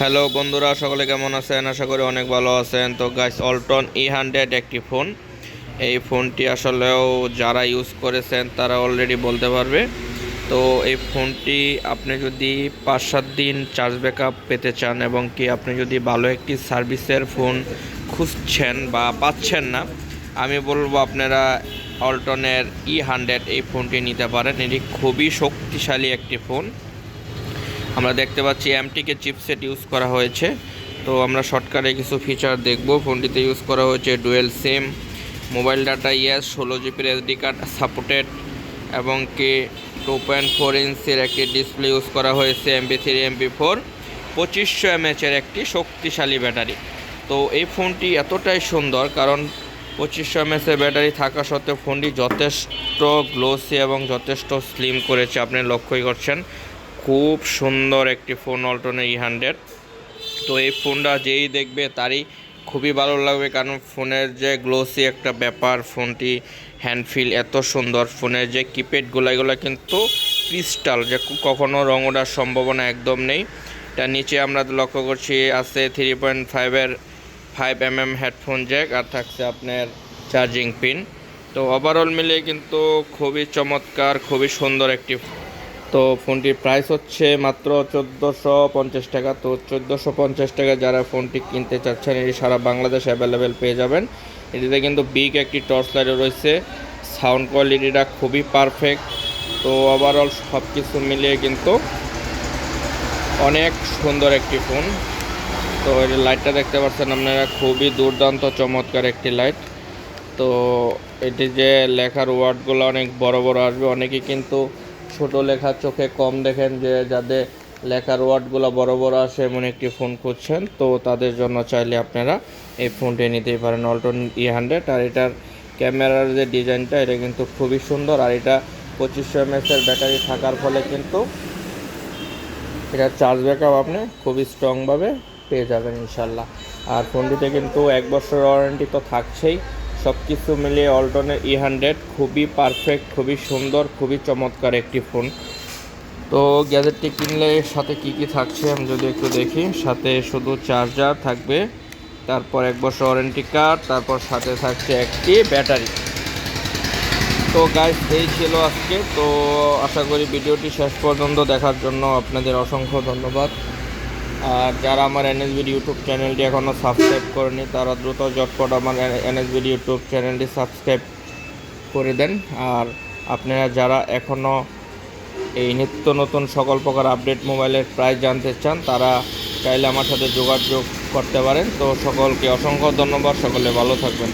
Hello বন্ধুরা, সকলে কেমন আছেন? আশা করি অনেক ভালো আছেন। তো গাইস অল্টন ই হান্ড্রেড একটি ফোন এই ফোনটি আসলেও যারা ইউজ করেছেন, তারা অলরেডি বলতে পারবে। তো এই ফোনটি আপনি যদি পাঁচ সাত দিন চার্জ ব্যাকআপ পেতে চান এবং কি আপনি যদি ভালো একটি সার্ভিসের ফোন খুঁজছেন বা পাচ্ছেন না, আমি বলব আপনারা অল্টনের ই হান্ড্রেড এই ফোনটি নিতে পারেন। এটি খুবই শক্তিশালী একটি ফোন আমরা দেখতে পাচ্ছি এমটিকে চিপসেট ইউজ করা হয়েছে। তো আমরা শর্টকাটে কিছু ফিচার দেখব। ফোনটিতে ইউজ করা হয়েছে dual SIM mobile data yes ষোলো জিবির এসডি কার্ড সাপোর্টেড এবং কি টু পয়েন্ট ফোর ইঞ্চের একটি ডিসপ্লে ইউজ করা হয়েছে এমবি থ্রি এমবি ফোর পঁচিশশো এমএচের একটি শক্তিশালী ব্যাটারি। তো এই ফোনটি এতটাই সুন্দর, কারণ পঁচিশশো এমএসের ব্যাটারি থাকা সত্ত্বেও ফোনটি যথেষ্ট গ্লোসি এবং যথেষ্ট স্লিম করেছে, আপনি লক্ষ্যই করছেন। খুব সুন্দর একটি ফোন অল্টনে ই হান্ড্রেড তো এই ফোনটা যেই দেখবে তারই খুবই ভালো লাগবে কারণ ফোনের যে গ্লোসি একটা ব্যাপার ফোনটি হ্যান্ডফিল এত সুন্দর ফোনের যে কিপ্যাডগুলো এগুলো কিন্তু ক্রিস্টাল যে কখনও রং ওঠার সম্ভাবনা একদম নেই। তার নিচে আমরা লক্ষ্য করছি আছে থ্রি পয়েন্ট ফাইভের five M M headphone jack আর থাকছে আপনার চার্জিং পিন তো ওভারঅল মিলিয়ে কিন্তু খুবই চমৎকার, খুবই সুন্দর একটি তো ফোনটির প্রাইস হচ্ছে মাত্র চোদ্দোশো পঞ্চাশ টাকা। তো চোদ্দোশো পঞ্চাশ টাকা যারা ফোনটি কিনতে চাচ্ছেন, এটি সারা বাংলাদেশ অ্যাভেলেবেল পেয়ে যাবেন। এটিতে কিন্তু বিগ একটি টর্চ লাইটও রয়েছে। সাউন্ড কোয়ালিটিটা খুবই পারফেক্ট তো ওভারঅল সব কিছু মিলিয়ে কিন্তু অনেক সুন্দর একটি ফোন তো এই লাইটটা দেখতে পাচ্ছেন আপনারা, খুবই দুর্দান্ত, চমৎকার একটি লাইট তো এটি যে লেখার ওয়ার্ডগুলো অনেক বড় বড় আসবে অনেকেই কিন্তু ছোট লেখা চোখে কম দেখেন যে যাদের লেখার ওয়ার্ডগুলো বড় বড় আসে এমন একটি ফোন খুঁজছেন। তো তাদের জন্য চাইলে আপনারা এই ফোনটি নিতেই পারেন অল্টন ই হান্ড্রেড আর এটার ক্যামেরার যে ডিজাইনটা, এটা কিন্তু খুবই সুন্দর। আর এটা পঁচিশশো এমএসের ব্যাটারি থাকার ফলে কিন্তু এটা চার্জ ব্যাকআপ আপনি খুবই স্ট্রংভাবে পেয়ে যাবেন ইনশাল্লাহ। আর ফোনটিতে কিন্তু এক বছর ওয়ারেন্টি তো থাকছেই। সব কিছু মিলিয়ে অল্টনের ই হান্ড্রেড খুবই পারফেক্ট খুবই সুন্দর, খুবই চমৎকার একটি ফোন তো গ্যাজেটটি কিনলে সাথে কি কি থাকছে আমি যদি একটু দেখি, সাথে শুধু চার্জার থাকবে, তারপর এক বছর ওয়ারেন্টি কার্ড তারপর সাথে থাকছে একটি ব্যাটারি তো গাইস এই ছিল আজকে। তো আশা করি ভিডিওটি শেষ পর্যন্ত দেখার জন্য আপনাদের অসংখ্য ধন্যবাদ। আর যারা আমার এনএসবিডি ইউটিউব চ্যানেলটি এখনও সাবস্ক্রাইব করেনি, তারা দ্রুত জটপট আমার এনএসবিডি ইউটিউব চ্যানেলটি সাবস্ক্রাইব করে দেন। আর আপনারা যারা এখনও এই নিত্য নতুন সকল প্রকার আপডেট মোবাইলের প্রাইস জানতে চান, তারা চাইলে আমার সাথে যোগাযোগ করতে পারেন। তো সকলকে অসংখ্য ধন্যবাদ, সকলে ভালো থাকবেন।